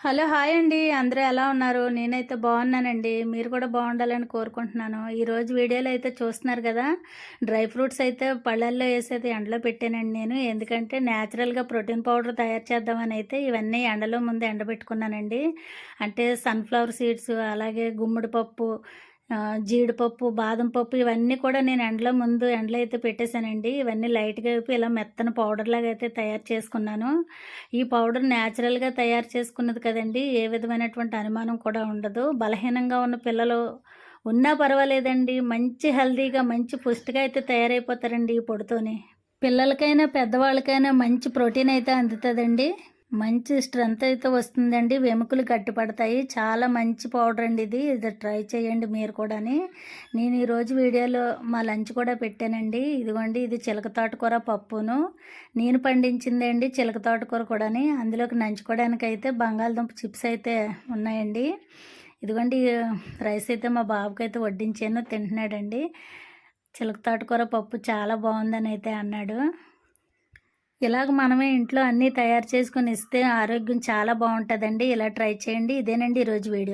Hello hi అండి. అందరూ ఎలా ఉన్నారు? నేనైతే బాగున్నానండి. మీరు కూడా బాగుండాలని కోరుకుంటున్నాను. ఈరోజు వీడియోలో అయితే చూస్తున్నారు కదా డ్రై ఫ్రూట్స్ అయితే పళ్ళల్లో వేసేది ఎండలో పెట్టానండి నేను. ఎందుకంటే న్యాచురల్గా ప్రోటీన్ పౌడర్ తయారు చేద్దామని అయితే ఇవన్నీ ఎండలో ముందు ఎండబెట్టుకున్నానండి. అంటే సన్ఫ్లవర్ సీడ్స్ అలాగే గుమ్మడి పప్పు జీడిపప్పు బాదం పప్పు ఇవన్నీ కూడా నేను ఎండలో ముందు ఎండలో అయితే పెట్టేశానండి. ఇవన్నీ లైట్గా అయిపోయి ఇలా మెత్తన పౌడర్ లాగా అయితే తయారు చేసుకున్నాను. ఈ పౌడర్ న్యాచురల్గా తయారు చేసుకున్నది కదండి ఏ విధమైనటువంటి అనుమానం కూడా ఉండదు. బలహీనంగా ఉన్న పిల్లలు ఉన్నా పర్వాలేదండి. మంచి హెల్తీగా మంచి పుష్టిగా అయితే తయారైపోతారండి ఈ పొడితోని. పిల్లలకైనా పెద్దవాళ్ళకైనా మంచి ప్రోటీన్ అయితే అందుతుందండి. మంచి స్ట్రెంత్ అయితే వస్తుందండి. వెముకలు గట్టిపడతాయి. చాలా మంచి పౌడర్ అండి ఇది. ఇది ట్రై చేయండి మీరు కూడాని. నేను ఈరోజు వీడియోలో మా లంచ్ కూడా పెట్టానండి. ఇదిగోండి ఇది చిలక తోటకూర పప్పును. నేను పండించిందండి చిలక తోటకూర కూడాని. అందులోకి నంచుకోవడానికి అయితే బంగాళదుంప చిప్స్ అయితే ఉన్నాయండి. ఇదిగోండి రైస్ అయితే మా బాబుకి అయితే వడ్డించాను తింటున్నాడండి. చిలక తోటకూర పప్పు చాలా బాగుందని అయితే అన్నాడు. ఇలాగ మనమే ఇంట్లో అన్నీ తయారు చేసుకొని ఇస్తే ఆరోగ్యం చాలా బాగుంటుందండి. ఇలా ట్రై చేయండి. ఇదేనండి ఈరోజు వీడియో.